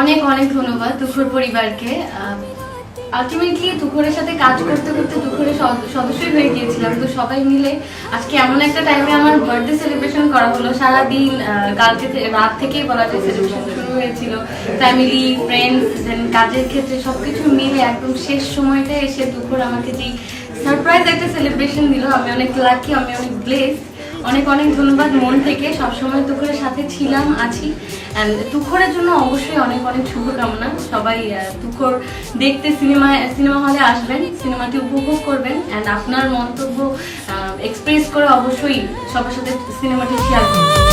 অনেক অনেক ধন্যবাদ তুখর পরিবারকে। আলটিমেটলি তুখরের সাথে কাজ করতে করতে তুখরের সদস্যই হয়ে গিয়েছিলাম। তো সবাই মিলে আজকে এমন একটা টাইমে আমার বার্থডে সেলিব্রেশন করা হলো। সারাদিন কালকে রাত থেকেই বলা যায় সেলিব্রেশন শুরু হয়েছিল। ফ্যামিলি ফ্রেন্ডস দেন কাজের ক্ষেত্রে সবকিছু মিলে একদম শেষ সময়টা এসে তুখর আমাকে যেই সারপ্রাইজ একটা সেলিব্রেশন দিল। আমি অনেক লাকি আমি অনেক ব্লেসড অনেক অনেক ধন্যবাদ মন থেকে। সবসময় তুখরের সাথে ছিলাম, আছি। অ্যান্ড তুখরের জন্য অবশ্যই অনেক অনেক শুভকামনা। সবাই তুখোর দেখতে সিনেমা সিনেমা হলে আসবেন, সিনেমাটি উপভোগ করবেন। অ্যান্ড আপনার মন্তব্য এক্সপ্রেস করে অবশ্যই সবার সাথে সিনেমাটি শেয়ার করবেন।